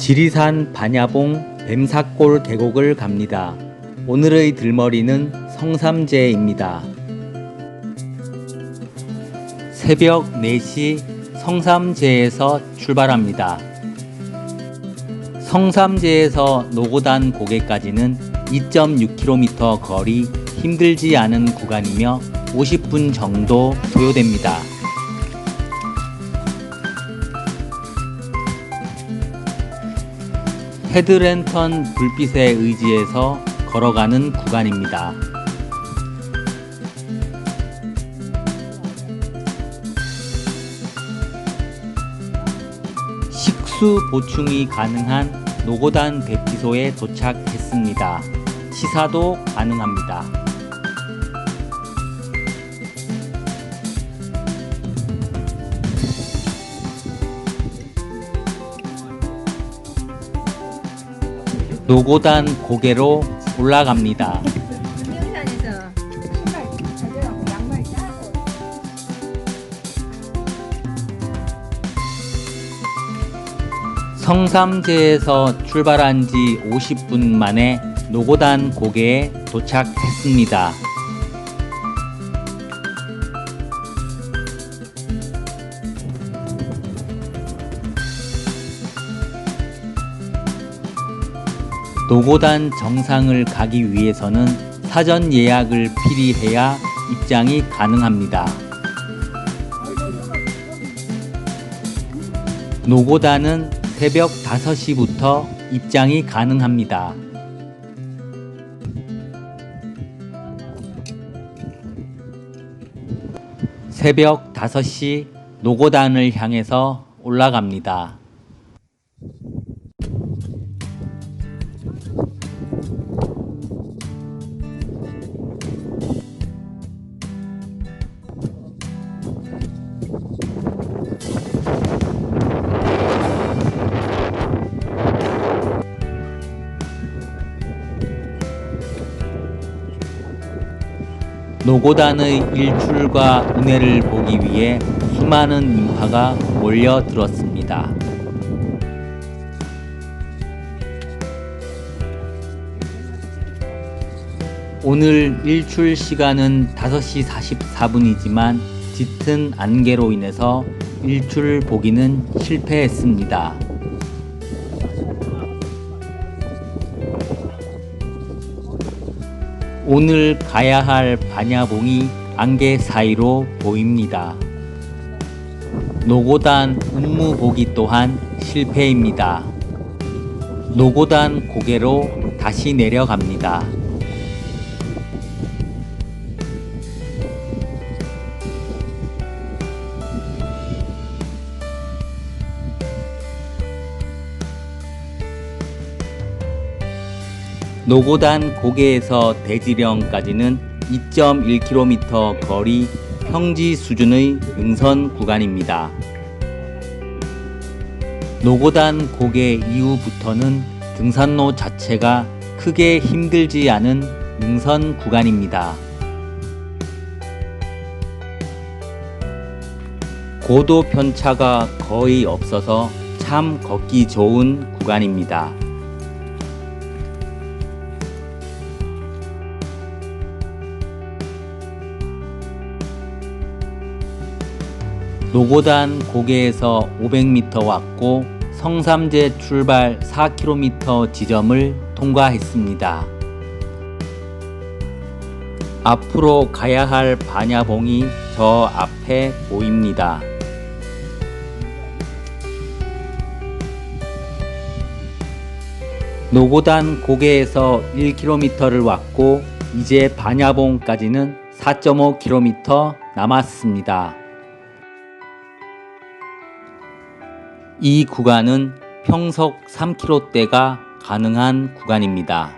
지리산 반야봉 뱀사골 계곡을 갑니다. 오늘의 들머리는 성삼제입니다. 새벽 4시 성삼제에서 출발합니다. 성삼제에서 노고단 고개까지는 2.6km 거리 힘들지 않은 구간이며 50분 정도 소요됩니다. 헤드랜턴 불빛에 의지해서 걸어가는 구간입니다. 식수 보충이 가능한 노고단 대피소에 도착했습니다. 시사도 가능합니다. 노고단 고개로 올라갑니다. 성삼제에서 출발한 지 50분 만에 노고단 고개에 도착했습니다. 노고단 정상을 가기 위해서는 사전 예약을 필히 해야 입장이 가능합니다. 노고단은 새벽 5시부터 입장이 가능합니다. 새벽 5시 노고단을 향해서 올라갑니다. 노고단의 일출과 운해를 보기 위해 수많은 인파가 몰려들었습니다. 오늘 일출 시간은 5시 44분이지만 짙은 안개로 인해서 일출 보기는 실패했습니다. 오늘 가야 할 반야봉이 안개 사이로 보입니다. 노고단 운무 보기 또한 실패입니다. 노고단 고개로 다시 내려갑니다. 노고단 고개에서 대지령까지는 2.1km 거리 평지 수준의 능선 구간입니다. 노고단 고개 이후부터는 등산로 자체가 크게 힘들지 않은 능선 구간입니다. 고도 편차가 거의 없어서 참 걷기 좋은 구간입니다. 노고단 고개에서 500m 왔고 성삼제 출발 4km 지점을 통과했습니다. 앞으로 가야 할 반야봉이 저 앞에 보입니다. 노고단 고개에서 1km를 왔고 이제 반야봉까지는 4.5km 남았습니다. 이 구간은 평속 3km대가 가능한 구간입니다.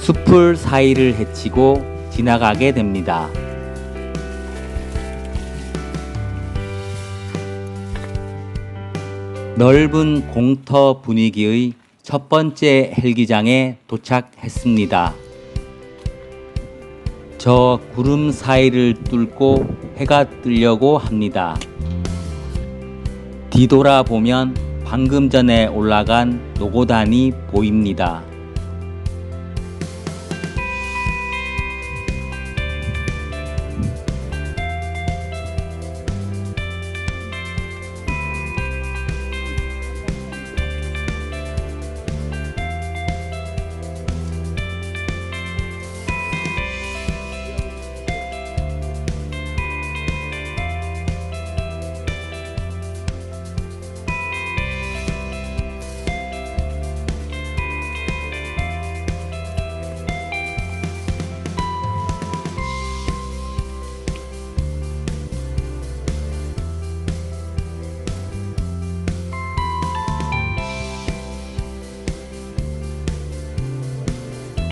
숲을 사이를 헤치고 지나가게 됩니다. 넓은 공터 분위기의 첫 번째 헬기장에 도착했습니다. 저 구름 사이를 뚫고 해가 뜨려고 합니다. 뒤돌아보면 방금 전에 올라간 노고단이 보입니다.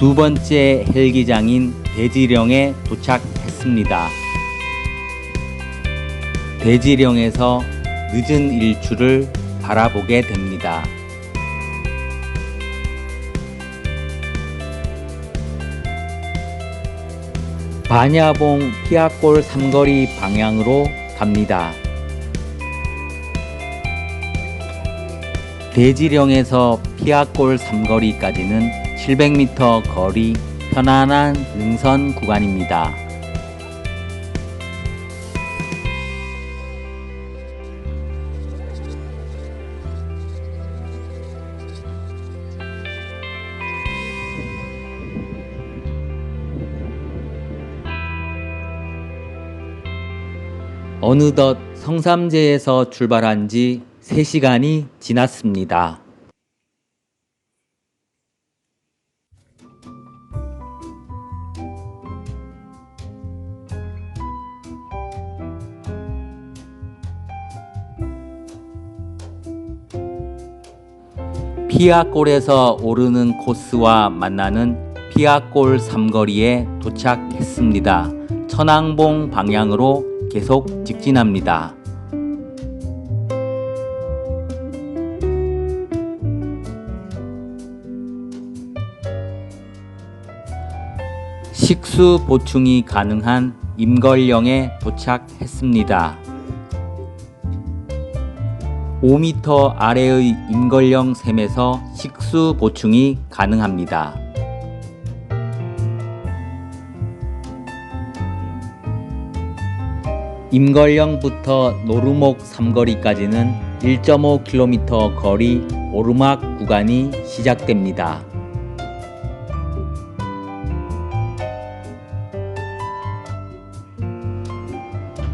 두 번째 헬기장인 대지령에 도착했습니다. 대지령에서 늦은 일출을 바라보게 됩니다. 반야봉 피아골 삼거리 방향으로 갑니다. 대지령에서 피아골 삼거리까지는 700m 거리 편안한 능선 구간입니다. 어느덧 성삼제에서 출발한 지 3시간이 지났습니다. 피아골에서 오르는 코스와 만나는 피아골 삼거리에 도착했습니다. 천왕봉 방향으로 계속 직진합니다. 식수 보충이 가능한 임걸령에 도착했습니다. 5m 아래의 임걸령 샘에서 식수 보충이 가능합니다. 임걸령부터 노루목 삼거리까지는 1.5km 거리 오르막 구간이 시작됩니다.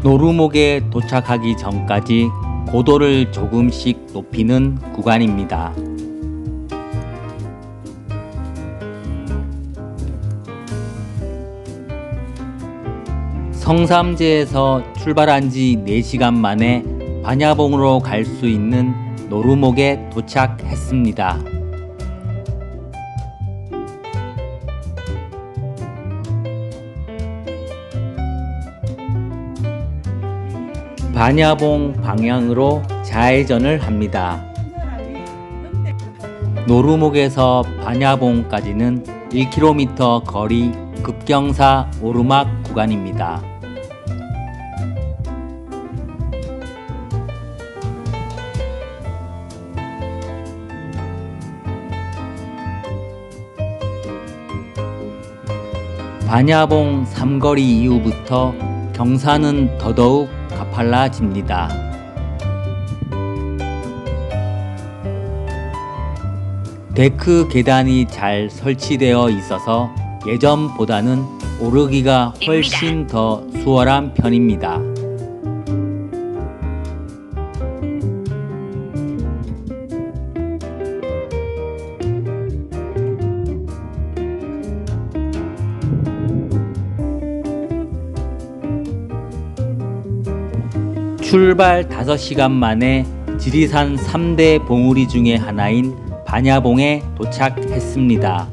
노루목에 도착하기 전까지 고도를 조금씩 높이는 구간입니다. 성삼제에서 출발한 지 4시간 만에 반야봉으로 갈 수 있는 노루목에 도착했습니다. 반야봉 방향으로 좌회전을 합니다. 노루목에서 반야봉까지는 1km 거리 급경사 오르막 구간입니다. 반야봉 삼거리 이후부터 경사는 더더욱 가팔라집니다. 데크 계단이 잘 설치되어 있어서 예전보다는 오르기가 훨씬 더 수월한 편입니다. 출발 5시간 만에 지리산 3대 봉우리 중의 하나인 반야봉에 도착했습니다.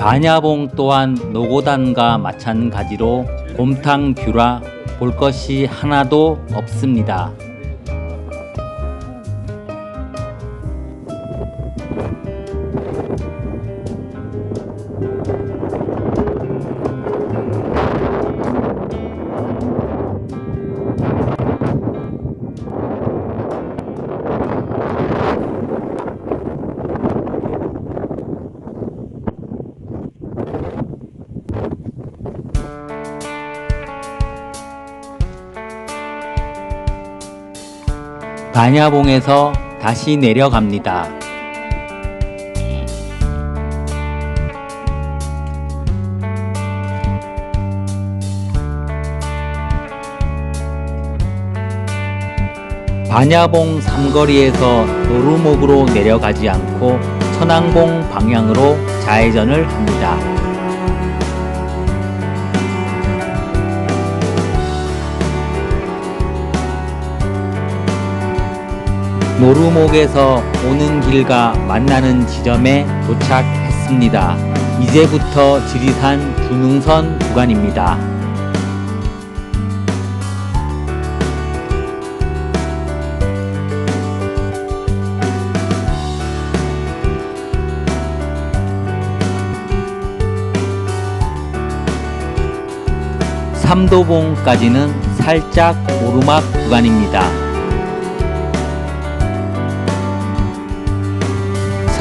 반야봉 또한 노고단과 마찬가지로 곰탕 뷰라 볼 것이 하나도 없습니다. 반야봉에서 다시 내려갑니다. 반야봉 삼거리에서 노루목으로 내려가지 않고 천왕봉 방향으로 좌회전을 합니다. 노루목에서 오는 길과 만나는 지점에 도착했습니다. 이제부터 지리산 두능선 구간입니다. 삼도봉까지는 살짝 오르막 구간입니다.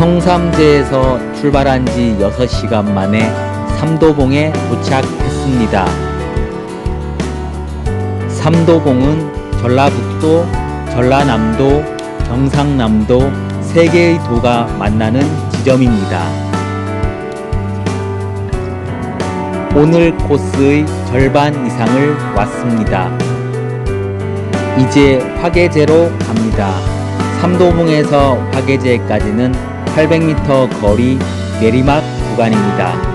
성삼제에서 출발한 지 6시간 만에 삼도봉에 도착했습니다. 삼도봉은 전라북도, 전라남도, 경상남도 세 개의 도가 만나는 지점입니다. 오늘 코스의 절반 이상을 왔습니다. 이제 화계제로 갑니다. 삼도봉에서 화계제까지는 800m 거리 내리막 구간입니다.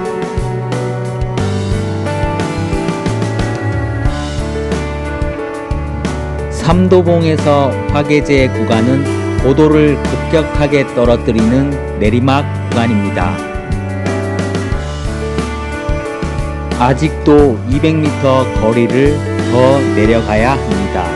삼도봉에서 화계제 구간은 고도를 급격하게 떨어뜨리는 내리막 구간입니다. 아직도 200m 거리를 더 내려가야 합니다.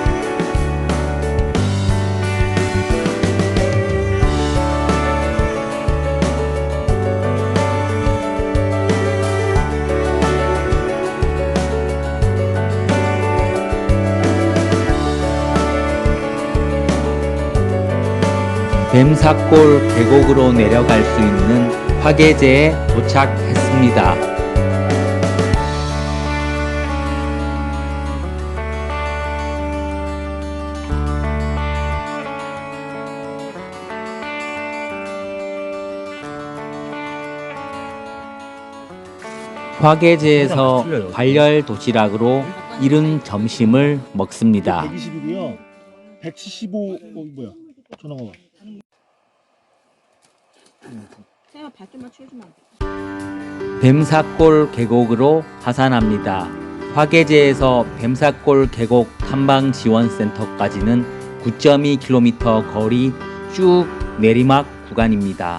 뱀사골 계곡으로 내려갈 수 있는 화계제에 도착했습니다. 화계제에서 발열 도시락으로 이른 점심을 먹습니다. 120이고요. 175 어, 뭐야? 전화가 와. 뱀사골 계곡으로 하산합니다. 화계제에서 뱀사골 계곡 탐방 지원센터까지는 9.2km 거리 쭉 내리막 구간입니다.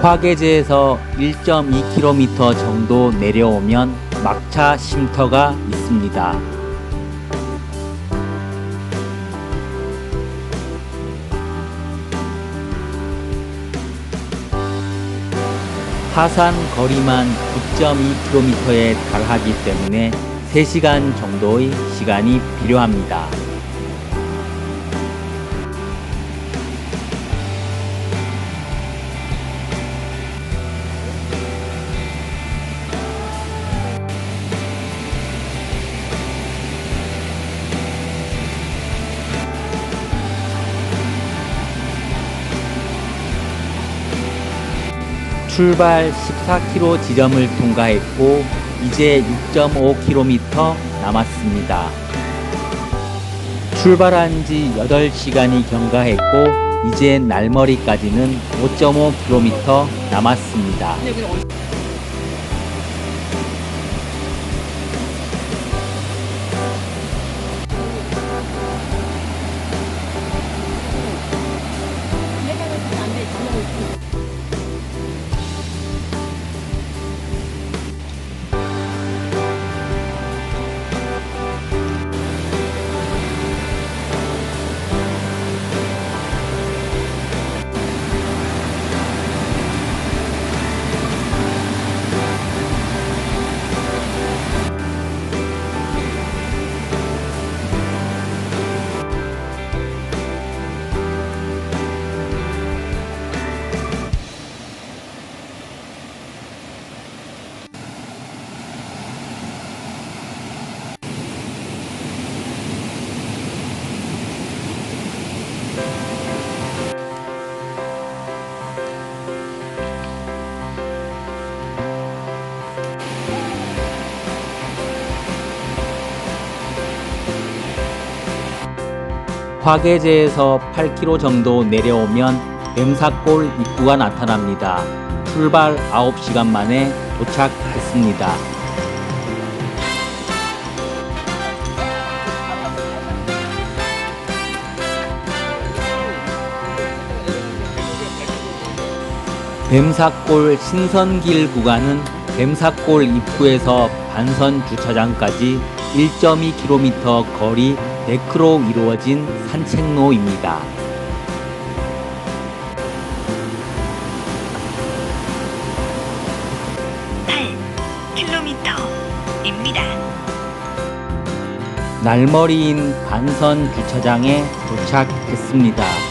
화계제에서 1.2km 정도 내려오면 막차 쉼터가 있습니다. 하산 거리만 9.2km에 달하기 때문에 3시간 정도의 시간이 필요합니다. 출발 14km 지점을 통과했고 이제 6.5km 남았습니다. 출발한 지 8시간이 경과했고 이제 날머리까지는 5.5km 남았습니다. 화계제에서 8km 정도 내려오면 뱀사골 입구가 나타납니다. 출발 9시간 만에 도착했습니다. 뱀사골 신선길 구간은 뱀사골 입구에서 반선 주차장까지 1.2km 거리 데크로 이루어진 산책로입니다. 입니다. 날머리인 반선 주차장에 도착했습니다.